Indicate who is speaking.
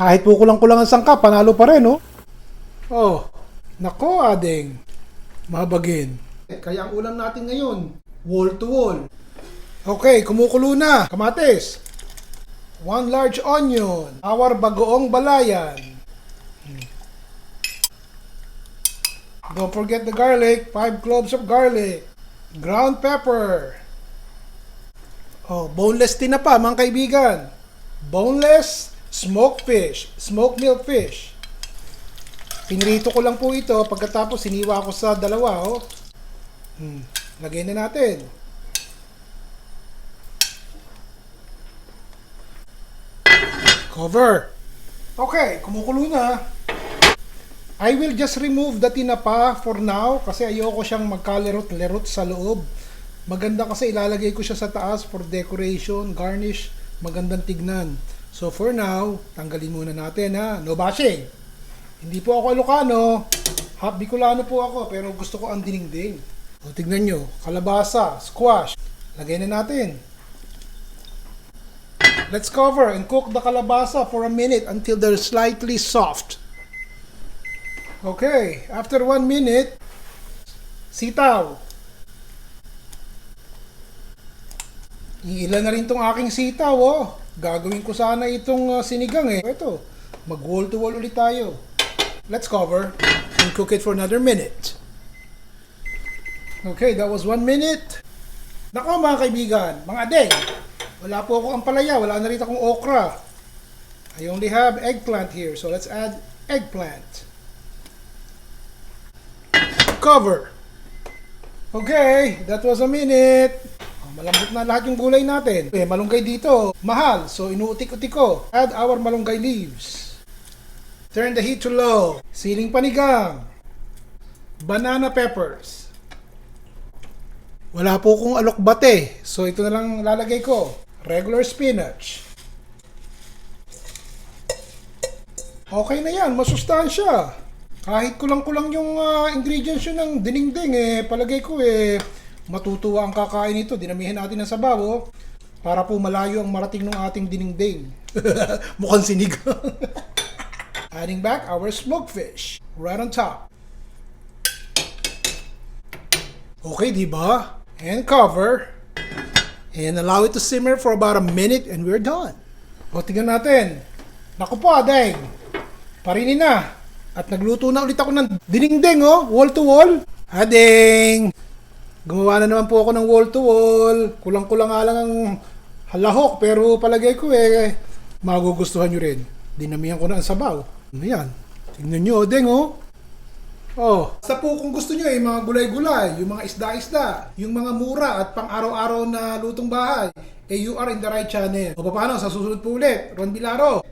Speaker 1: Kahit po kulang-kulang ang sangka, panalo pa rin, oh. Oh, nako, adeng. Mabagin. Kaya ang ulam natin ngayon, wall to wall. Okay, kumukulo na. Kamatis. One large onion. Our bagoong balayan. Don't forget the garlic. Five cloves of garlic. Ground pepper. Oh, boneless tinapa, mga kaibigan. Boneless smoked fish. Smoked milk fish. Pinrito ko lang po ito. Pagkatapos, siniwa ko sa dalawa, oh. Hmm. Lagay na natin. Cover. Okay, kumukulo na. I will just remove the tinapa for now kasi ayoko siyang magkalerot-lerot sa loob. Maganda kasi ilalagay ko siya sa taas for decoration, garnish, magandang tignan. So for now, tanggalin muna natin ha. No bashing. Hindi po ako Ilocano. Half Bicolano po ako pero gusto ko ang dinengdeng. O tignan nyo, kalabasa, squash. Lagay na natin. Let's cover and cook the kalabasa for a minute until they're slightly soft. Okay, after one minute, sitaw. Iilan na rin tong aking sitaw, oh. Gagawin ko sana itong uh, sinigang eh. Ito, mag wall to wall ulit tayo. Let's cover and cook it for another minute. Okay, that was one minute. Nako mga kaibigan, mga adeng, wala po ako ang palaya, wala na rin akong okra. I only have eggplant here, so let's add eggplant. Cover. Okay, that was a minute. Malambot na lahat yung gulay natin. Eh, malunggay dito. Mahal, so inuutik-utik ko. Add our malunggay leaves. Turn the heat to low. Siling panigang. Banana peppers. Wala po kong alokbate. So ito na lang lalagay ko. Regular spinach. Okay na yan, masustansya. Kahit kulang-kulang yung ah, ingredients yun ng dinengdeng eh, palagay ko eh, matutuwa ang kakain nito. Dinamihan natin ng sabaw oh, para po malayo ang marating ng ating dinengdeng. Mukhang sinigang. Adding back our smoked fish right on top. Okay, di ba? And cover. And allow it to simmer for about a minute and we're done. O, tingnan natin. Naku po, Adeng. Parinin na. At nagluto na ulit ako ng dinengdeng, oh. Wall to wall. Adeng. Gumawa na naman po ako ng wall to wall. Kulang-kulang nga lang ang halahok. Pero palagay ko eh, magugustuhan nyo rin. Dinamihan ko na ang sabaw. Ano yan? Tingnan nyo, Adeng, oh. Oh, basta po kung gusto nyo eh, mga gulay-gulay, yung mga isda-isda, yung mga mura at pang araw-araw na lutong bahay, eh you are in the right channel. O paano, sa susunod po ulit, Ron Bilaro,